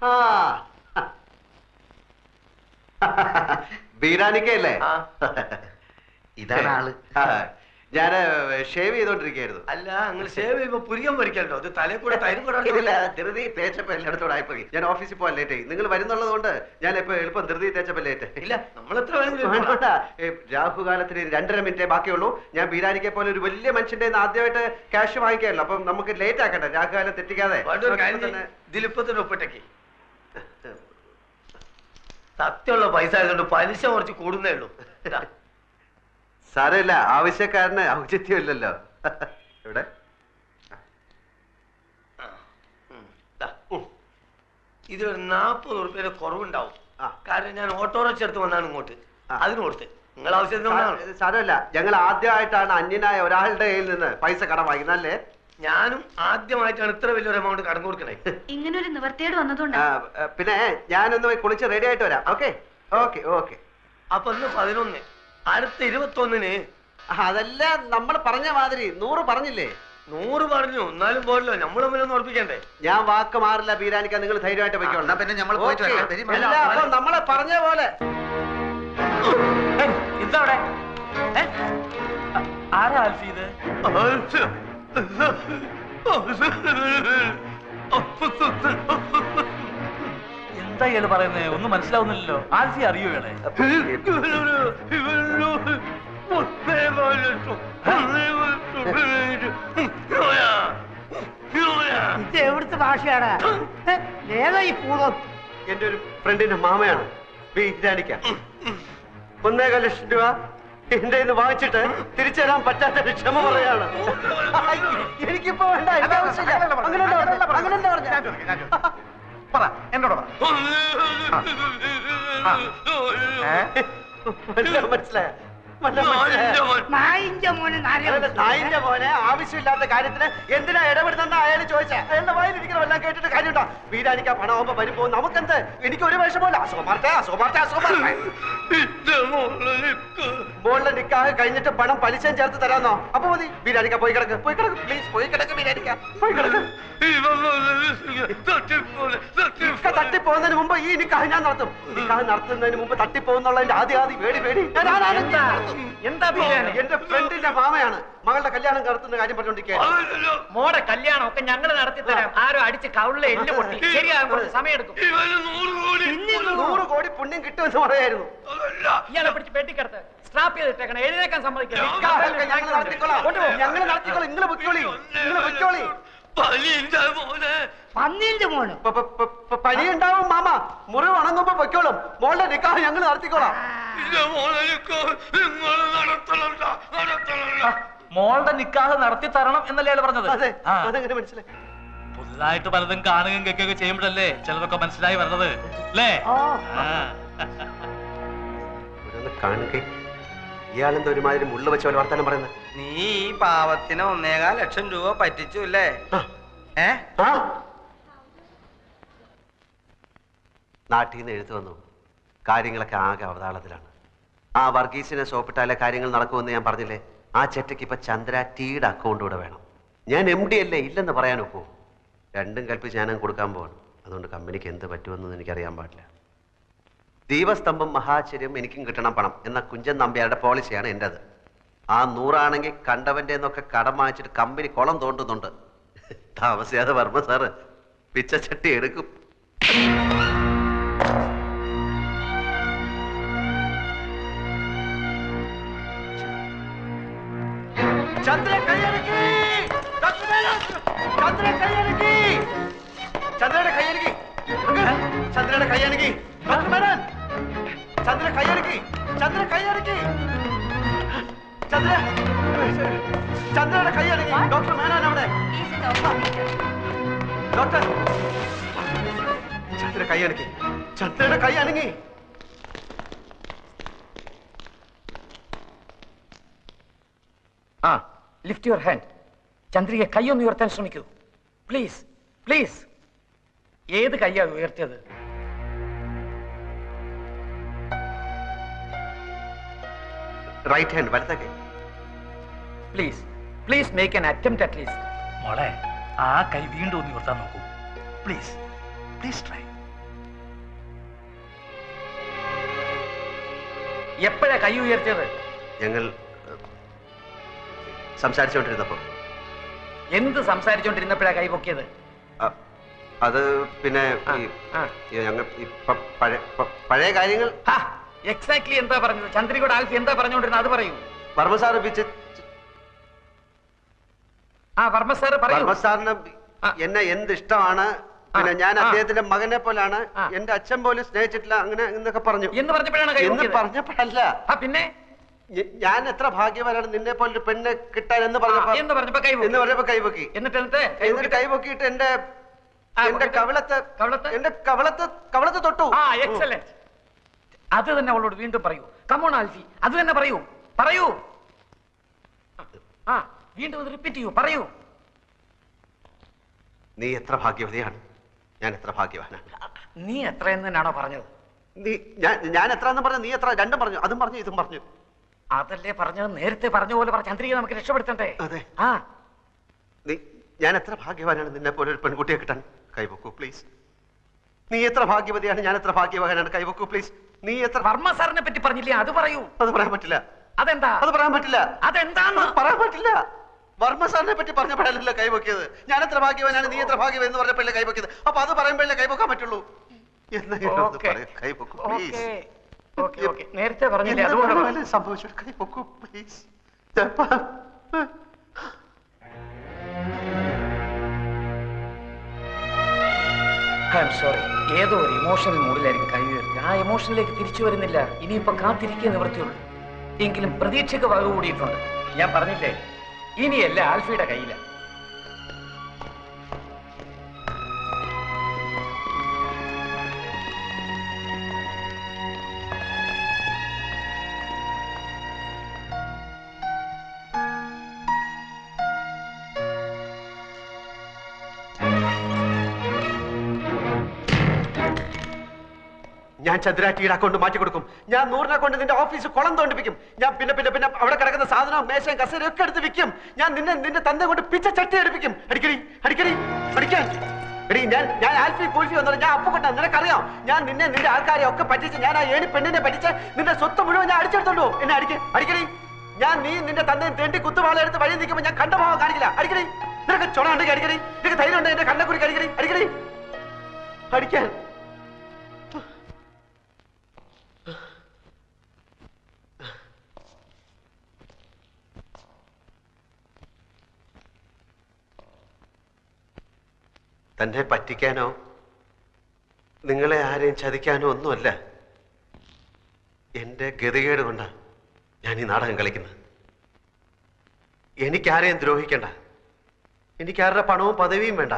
ബീരാനിക്കല്ലേ. ഇതാണ് ആൾ. ഞാൻ ഷേവ് ചെയ്തോണ്ടിരിക്കായിരുന്നു അല്ല നിങ്ങൾ ഷേവ് ചെയ്യുമ്പോ പുരികം പൊരിക്കല്ലോ അത് തലേ കൂടെ തൈരും കൂടെ ഇല്ല ധൃതി തേച്ചപ്പോ എല്ലായിടത്തോടെ ആയിപ്പോയി ഞാൻ ഓഫീസിൽ പോകാൻ ലേറ്റ് ആയി. നിങ്ങൾ വരുന്നുള്ളത് കൊണ്ട് ഞാൻ ഇപ്പൊ എളുപ്പം ധൃതി തേച്ചപ്പോ ലേറ്റ് ഇല്ല നമ്മൾ എത്ര രാഹുകാലത്തിന് രണ്ടര മിനിറ്റേ ബാക്കിയുള്ളൂ. ഞാൻ ബീരാനിക്കെ പോലെ ഒരു വലിയ മനുഷ്യന്റെ ആദ്യമായിട്ട് ക്യാഷ് വാങ്ങിക്കാമല്ലോ അപ്പം നമുക്ക് ലേറ്റ് ആക്കണ്ട. രാഹുകാലം തെറ്റിക്കാതെ. ദിലിപ്പത്തിന് ഒപ്പിട്ടേക്ക് സത്യമുള്ള പൈസ ആയതുകൊണ്ട് പലിശ കുറച്ച് കൂടുന്നേ ഉള്ളൂ. ഇതാ. സാരമില്ല ആവശ്യക്കാരന് ഔചിത്യമില്ലല്ലോ. ഇവിടെ ഉം, നാപ്പത് ഉറുപ്പ്യയുടെ കുറവുണ്ടാവും. ആ. കാരണം ഞാൻ ഓട്ടോറിക്ഷ എടുത്ത് വന്നാണ് ഇങ്ങോട്ട്. അതിന് കൊടുത്ത്. നിങ്ങൾ ആവശ്യത്തിന് സാരമില്ല ഞങ്ങൾ ആദ്യമായിട്ടാണ് അന്യനായ ഒരാളുടെ കയ്യിൽ നിന്ന് പൈസ കടം വാങ്ങുന്നല്ലേ ഞാനും ആദ്യമായിട്ടാണ് ഇത്ര വലിയൊരു എമൗണ്ട് കടം കൊടുക്കണേ. ഇങ്ങനെ ഒരു നിവർത്തിയോട് വന്നതുകൊണ്ട്. പിന്നെ ഞാനൊന്ന് പോയി കുളിച്ച് റെഡി ആയിട്ട് വരാം. ഓക്കെ ഓക്കെ ഓക്കെ അപ്പൊ ഇന്ന് പതിനൊന്ന്. അടുത്ത ഇരുപത്തൊന്നിന്. അതല്ല നമ്മൾ പറഞ്ഞ മാതിരി നൂറ് പറഞ്ഞില്ലേ? നൂറ് പറഞ്ഞു. എന്നാലും പോരല്ലോ. നമ്മൾ തമ്മിലൊന്ന് ഉറപ്പിക്കണ്ടേ? ഞാൻ വാക്ക് മാറില്ല ബീരാനിക്ക നിങ്ങൾ ധൈര്യമായിട്ട് പൊയ്ക്കോളാം പിന്നെ നമ്മൾ നമ്മളെ പറഞ്ഞ പോലെ. ഇതവിടെ ആരാ ആൽഫി ഇത്? എന്താ ഇയാൾ പറയുന്നേ? ഒന്നും മനസ്സിലാവുന്നില്ലല്ലോ. ആൽഫി അറിയോ ഇയാളെ? ഇത് എവിടുത്തെ ഭാഷയാണ്? ഏതാ ഈ പൂതം? എന്റെ ഒരു ഫ്രണ്ടിന്റെ മാമയാണ്. ഒന്നേകാൽ ലക്ഷം രൂപ എന്റെ കയ്യിന്ന് വാങ്ങിച്ചിട്ട് തിരിച്ചു തരാൻ പറ്റാത്ത ക്ഷമ പറയാണ്. എനിക്കിപ്പോ വേണ്ട എനിക്ക് ആവശ്യമില്ല. അങ്ങനെ അങ്ങനെ പറഞ്ഞു പറ എന്നോട് പറ. മനസ്സിലായ? നായിന്റെ മോനെ നായിന്റെ മോനെ ആവശ്യമില്ലാത്ത കാര്യത്തിന് എന്തിനാ ഇടപെടുന്ന അയാൾ ചോദിച്ചാ? അയാളുടെ വായിലിരിക്കുന്ന എല്ലാം കേട്ടിട്ട് കാര്യമുണ്ടോ? വീരാനിക്ക പണമാകുമ്പോ വരുമ്പോ നമുക്കെന്ത്? എനിക്ക് ഒരു വിഷമമില്ല അസുഖമാർത്തെ അസുഖമാർത്തെ അസുഖമാർത്തെ മോളിലെ നിക്കാഹ് കഴിഞ്ഞിട്ട് പണം പലിശയും ചേർത്ത് തരാന്നോ? അപ്പൊ മതി. ബീരാനിക്ക പോയി കിടക്ക്. പോയി കിടക്ക്. പ്ലീസ് പോയി കിടക്ക് ബീരാനിക്ക പോയി കിടക്ക്. തട്ടിപ്പോകുന്നതിന് മുമ്പ് ഈ നിക്കാഹ് ഞാൻ നടത്തും. നിക്കാഹ് നടത്തുന്നതിന് മുമ്പ് തട്ടിപ്പോകുന്നുള്ളതിന്റെ ആദ്യ ആദ്യ പേടി പേടി. ഞാൻ? എന്താ ബിരിയാണി? എന്റെ ഫ്രണ്ടിന്റെ മാമയാണ് മകളുടെ കല്യാണം നടത്തുന്ന കാര്യം പറഞ്ഞോണ്ടിരിക്കുകയാണ് മോടെ കല്യാണം ഒക്കെ ഞങ്ങൾ നടത്തി തരാം ആരോ അടിച്ച് കവിളിലെ എല്ല് പൊട്ടി. ശരിയാകും കുറച്ച് സമയം എടുക്കും നൂറ് കോടി പുണ്യം കിട്ടുമെന്ന് പറയായിരുന്നു. ഇയാളെ പിടിച്ച് പെട്ടിക്കടത്ത് സ്ട്രാപ്പ് ചെയ്തിട്ടേക്കണം. എഴുന്നേക്കാൻ നിക്കാഹൊക്കെ ഞങ്ങൾ നടത്തിക്കോളാം. ഞങ്ങൾ നടത്തിക്കോളാം. നിങ്ങൾ പൊയ്ക്കോളി. നിങ്ങൾ പൊയ്ക്കോളി. പന്നീന്റെ മോനെ. പ- പ- പ- പ- പനിയുണ്ടാവും മാമ. മുറിവ് വണങ്ങുമ്പോ പൊയ്ക്കോളും. മോളുടെ നിക്കാഹ് ഞങ്ങൾ നടത്തിക്കോളാം. മോളുടെ നിക്കാഹ് നടത്തി തരണം എന്നല്ലേ അയാൾ പറഞ്ഞത്? അതെ. ആ. അതെങ്ങനെ മനസ്സിലായി? പുതുതായിട്ട് പലതും കാണുകയും കേൾക്കുകയും ചെയ്യുമ്പോഴല്ലേ ചിലതൊക്കെ മനസ്സിലായി വരുന്നത് അല്ലേ? കാണുക. ഇയാളെന്താ ഒരുമാതിരി മുള്ള വെച്ച പോലെ വർത്താനം പറയുന്നത്? നീ ഈ പാവത്തിന് ഒന്നേകാൽ ലക്ഷം രൂപ പറ്റിച്ചു അല്ലേ ഏ? നാട്ടിൽ നിന്ന് എഴുത്തു വന്നു. കാര്യങ്ങളൊക്കെ ആകെ അവതാളത്തിലാണ്. ആ വർഗീസിനെ സോപ്പിട്ടാലേ കാര്യങ്ങൾ നടക്കുമെന്ന് ഞാൻ പറഞ്ഞില്ലേ? ആ ചെറ്റയ്ക്ക് ഇപ്പൊ ചന്ദ്ര ടീയുടെ അക്കൗണ്ട് കൂടെ വേണം. ഞാൻ എം ഡി അല്ലേ? ഇല്ലെന്ന് പറയാൻ ഒക്കുമോ രണ്ടും കൽപ്പിച്ച് ഞാനും കൊടുക്കാൻ പോവാണ്. അതുകൊണ്ട് കമ്പനിക്ക് എന്ത് പറ്റുമെന്ന് എനിക്കറിയാൻ പാടില്ല. ദീപസ്തംഭം മഹാചര്യം എനിക്കും കിട്ടണം പണം എന്ന കുഞ്ചൻ നമ്പ്യാരുടെ പോളിസിയാണ് എന്റെത് ആ നൂറാണെങ്കിൽ കണ്ടവന്റെ എന്നൊക്കെ കടം വാങ്ങിച്ചിട്ട് കമ്പനി കുളം തോണ്ടുന്നുണ്ട്. താമസിയാതെ വർമ്മ സാറ് പിച്ചച്ചട്ടി എടുക്കും. ചന്ദ്ര കൈയടക്കി! ചന്ദ്ര കൈയടക്കി! ചന്ദ്രയുടെ കൈയടക്കി! ചന്ദ്രയുടെ കൈയടക്കി! ചന്ദ്ര കൈയടക്കി! ചന്ദ്ര കൈയടക്കി! ചന്ദ്ര. ചന്ദ്രയുടെ അടങ്ങി. ഡോക്ടർ മേനോൻ അവിടെ. ഡോക്ടർ. ചന്ദ്ര കൈയടക്കി ചന്ദ്രയുടെ കൈ അടങ്ങി. ആ ലിഫ്റ്റ് യുവർ ഹാൻഡ് ചന്ദ്രിക കൈയൊന്ന് ഉയർത്താൻ ശ്രമിക്കൂ. പ്ലീസ് പ്ലീസ് ഏത് കൈയാ ഉയർത്തിയത്? റൈറ്റ് ഹാൻഡ് വലത്തെ കൈ. Please please make an attempt at least മോളെ ആ കൈ വീണ്ടും ഒന്ന് ഉയർത്താൻ നോക്കൂ. പ്ലീസ് പ്ലീസ് ട്രൈ എപ്പോഴാ കൈ ഉയർത്തിയത്? ഞങ്ങൾ സംസാരിച്ചുകൊണ്ടിരുന്നപ്പോ. എന്ത് സംസാരിച്ചുകൊണ്ടിരുന്നപ്പോഴാ കൈ പൊക്കിയത്? അത് പിന്നെ പഴയ കാര്യങ്ങൾ എക്സാക്ട്ലി എന്താ പറഞ്ഞത്? ചന്ദ്രികോട് ആൽഫി എന്താ പറഞ്ഞുകൊണ്ടിരുന്നത്? അത് പറയൂ. വർമ്മ സാറിപ്പിച്ച് സാറിന്. എന്നെ എന്ത് ഇഷ്ടമാണ് പിന്നെ ഞാൻ അദ്ദേഹത്തിന്റെ മകനെ പോലാണ്. എന്റെ അച്ഛൻ പോലും സ്നേഹിച്ചിട്ടില്ല അങ്ങനെ എന്നൊക്കെ പറഞ്ഞു. എന്ന് പറഞ്ഞപ്പോഴാണ് എന്ന് പറഞ്ഞപ്പോഴല്ല. പിന്നെ? ഞാൻ എത്ര ഭാഗ്യവാനാണ് നിന്നെ പോലൊരു പെണ്ണ് കിട്ടാൻ എന്ന് പറഞ്ഞപ്പോ എന്ന് പറഞ്ഞപ്പോ കൈ പൊക്കി. എന്ന് പറഞ്ഞപ്പോ കൈപൊക്കി എന്നിട്ട് എന്നിട്ട് കൈപൊക്കിയിട്ട് എന്റെ എന്റെ കവളത്തെ കവളത്തെ? എന്റെ കവളത്തെ കവളത്തെ തൊട്ടു. അത് തന്നെ അവളോട് വീണ്ടും പറയൂ. Come on Alfie. അത് തന്നെ പറയൂ. പറയൂ. ആ. വീണ്ടും അത് റിപ്പീറ്റ് ചെയ്യൂ പറയൂ. നീ എത്ര ഭാഗ്യവതിയാണ്? ഞാൻ എത്ര ഭാഗ്യവാനാണ്? നീ എത്ര എന്ന് തന്നെയാണോ പറഞ്ഞത്? നീ ഞാൻ ഞാൻ എത്ര എന്ന് പറഞ്ഞു നീ എത്ര രണ്ടും പറഞ്ഞു അതും പറഞ്ഞു ഇതും പറഞ്ഞു. അതല്ലേ പറഞ്ഞത്? നേരത്തെ പറഞ്ഞ പോലെ പറഞ്ഞ ചന്ദ്രിക നമുക്ക് രക്ഷപ്പെടുത്തണ്ടേ? അതെ. ആ. നീ ഞാൻ എത്ര ഭാഗ്യവാനാണ് നിന്നെ പോലെ ഒരു പെൺകുട്ടിയെ കിട്ടാൻ? കൈവക്കൂ പ്ലീസ് നീ എത്ര ഭാഗ്യവതിയാണ്? ഞാൻ എത്ര ഭാഗ്യവാനാണ്? കൈവക്കൂ പ്ലീസ് നീ എത്ര വർമ്മ സാറിനെ പറ്റി പറഞ്ഞില്ലേ? അത് പറയൂ. അത് പറയാൻ പറ്റില്ല. അതെന്താ? അത് പറയാൻ പറ്റില്ല. അതെന്താന്ന്? പറയാൻ പറ്റില്ല. വർമ്മ സാറിനെ പറ്റി പറഞ്ഞപ്പോഴല്ലോ കൈവക്കിയത്? ഞാൻ എത്ര ഭാഗ്യവാനാണ് നീ എത്ര ഭാഗ്യവൻ എന്ന് പറഞ്ഞപ്പോഴല്ലേ കൈവക്കിയത്? അപ്പൊ അത് പറയുമ്പോഴല്ലേ കൈവക്കാൻ പറ്റുള്ളൂ? നേരത്തെ പറഞ്ഞില്ലേ അതുകൊണ്ട് സംഭവിച്ചു? കൈവക്കൂ പ്ലീസ് ഐ എം സോറി ഏതോ ഒരു ഇമോഷണൽ മൂഡിലായിരിക്കും കൈ ഉയർത്തി ആ ഇമോഷനിലേക്ക് തിരിച്ചു വരുന്നില്ല. ഇനിയിപ്പോ കാത്തിരിക്കേ നിവൃത്തിയുള്ളൂ. എങ്കിലും പ്രതീക്ഷയ്ക്ക് വക കൂടിയിട്ടുണ്ട് ഞാൻ പറഞ്ഞില്ലേ? ഇനിയല്ല ആൽഫിയുടെ കയ്യില. ഞാൻ ചന്ദ്രാറ്റിയുടെ അക്കൗണ്ട് മാറ്റി കൊടുക്കും ഞാൻ നൂറിനെ കൊണ്ട് നിന്റെ ഓഫീസ് കുളം തോണ്ടിപ്പിക്കും. ഞാൻ പിന്നെ പിന്നെ പിന്നെ അവിടെ കിടക്കുന്ന സാധനവും മേശയും കസേരയും ഒക്കെ എടുത്ത് വിൽക്കും. ഞാൻ നിന്നെ നിന്റെ തന്നെ കൊണ്ട് പിച്ച ചട്ടി എടുപ്പിക്കും. അടിക്കടി അടിക്കടി അടിക്കാൻ. എടി ഞാൻ ഞാൻ ആൽഫി കൂൽഫി വന്നത് ഞാൻ അപ്പുകൊണ്ട നിനക്കറിയാം ഞാൻ നിന്നെ നിന്റെ ആൾക്കാരെ ഒക്കെ പറ്റിച്ച് ഞാൻ ആ ഏണി പെണ്ണിനെ പറ്റിച്ച് നിന്റെ സ്വത്ത് മുഴുവൻ ഞാൻ അടിച്ചെടുത്തോണ്ടു എന്നെ അടിക്ക അടിക്കടി. ഞാൻ നീ നിന്റെ തന്നെയും തേണ്ടി കുത്തുവാള എടുത്ത് വഴി നിൽക്കുമ്പോൾ ഞാൻ കണ്ട കാണിക്കില്ല. അടിക്കടി. നിനക്ക് ചുണ ഉണ്ടെങ്കിൽ അടിക്കടി. നിനക്ക് ധൈര്യം ഉണ്ടെങ്കിൽ എന്റെ കണ്ണക്കുറി അടിക്കടി. അടിക്കടി. അടിക്കാൻ. തന്നെ പറ്റിക്കാനോ നിങ്ങളെ ആരെയും ചതിക്കാനോ ഒന്നുമല്ല. എന്റെ ഗതികേട് കൊണ്ടാണ് ഞാൻ ഈ നാടകം കളിക്കുന്നത്. എനിക്കാരെയും ദ്രോഹിക്കണ്ട. എനിക്കാരുടെ പണവും പദവിയും വേണ്ട.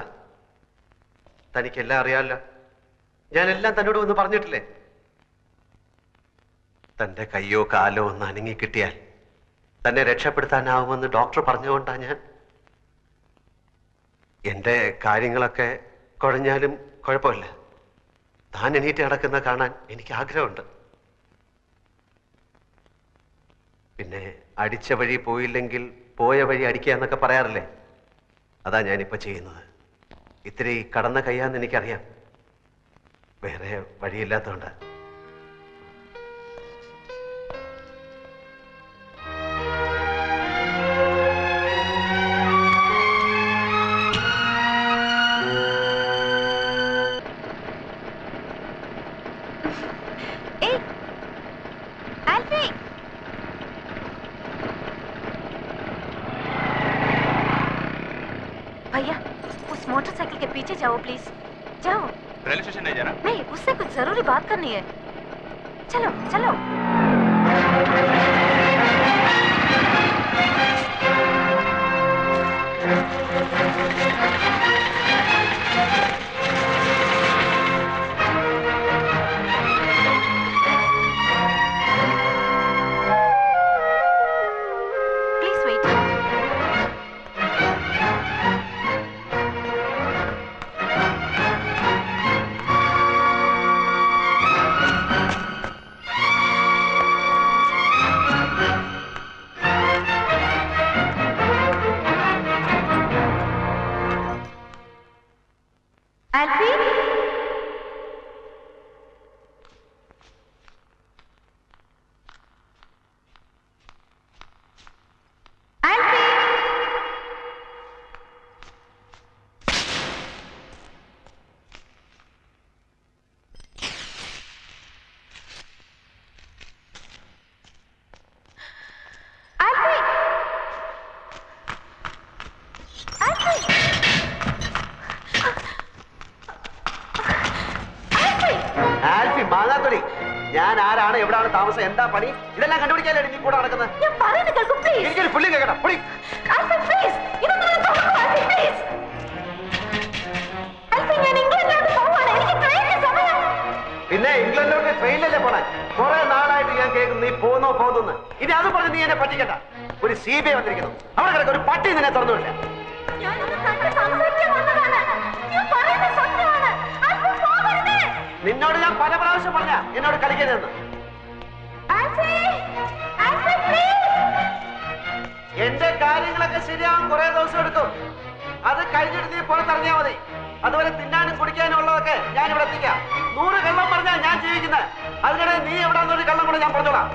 തനിക്കെല്ലാം അറിയാമല്ലോ ഞാനെല്ലാം തന്നോട് ഒന്ന് പറഞ്ഞിട്ടില്ലേ? തന്റെ കയ്യോ കാലോ ഒന്ന് അനങ്ങി കിട്ടിയാൽ തന്നെ രക്ഷപ്പെടുത്താനാവുമെന്ന് ഡോക്ടർ പറഞ്ഞുകൊണ്ടാണ് ഞാൻ എന്റെ കാര്യങ്ങളൊക്കെ കുഴഞ്ഞാലും കുഴപ്പമില്ല. താൻ എണീറ്റ് നടക്കുന്ന കാണാൻ എനിക്ക് ആഗ്രഹമുണ്ട്. പിന്നെ അടിച്ച വഴി പോയില്ലെങ്കിൽ പോയ വഴി അടിക്കുക എന്നൊക്കെ പറയാറില്ലേ? അതാ ഞാനിപ്പോ ചെയ്യുന്നത്. ഇത്തിരി കടന്ന കയ്യാന്ന് എനിക്കറിയാം. വേറെ വഴിയില്ലാത്തതുകൊണ്ട്. भैया उस मोटरसाइकिल के पीछे जाओ प्लीज़ जाओ। रेलवे स्टेशन नहीं जाना? नहीं उससे कुछ ज़रूरी बात करनी है। चलो चलो। ഞാൻ ആരാണ്? എവിടാണ് താമസം? എന്താ പണി? ഇതെല്ലാം കണ്ടുപിടിക്കാനായിട്ട് നീ കൂടെ നടക്കുന്നത്. ഞാൻ പറയുന്നത് കേൾക്കൂ പ്ലീസ് എനിക്കൊരു പുള്ളി. കേൾക്കട്ടെ പുള്ളി പിന്നെ ഇംഗ്ലണ്ടിലോട്ട് ട്രെയിനിലല്ലേ പോണേ? കുറെ നാളായിട്ട് ഞാൻ കേൾക്കുന്നു. നീ പോന്നോ പോന്നു ഇനി അത് പറഞ്ഞ് നീ എന്നെ പറ്റിക്കണ്ട. ഒരു സി ബി ഐ വന്നിരിക്കുന്നു. അവിടെ കിടക്ക്. ഒരു പട്ടി നിന്നെ തുറന്നുവില്ല നിന്നോട് ഞാൻ പല പ്രാവശ്യം പറഞ്ഞ എന്നോട് കളിക്കരുതെന്ന്. എന്റെ കാര്യങ്ങളൊക്കെ ശരിയാവും കുറെ ദിവസം എടുക്കും. അത് കഴിഞ്ഞിട്ട് നീ പുറത്തിറങ്ങിയാ മതി. അതുപോലെ തിന്നാനും കുടിക്കാനും ഉള്ളതൊക്കെ ഞാൻ ഇവിടെ എത്തിക്കാം. നൂറ് കള്ളം പറഞ്ഞാൽ ഞാൻ ജീവിക്കുന്നത് അതിനിടെ നീ എവിടാന്നൊരു കള്ളം കൂടെ ഞാൻ പറഞ്ഞോളാം.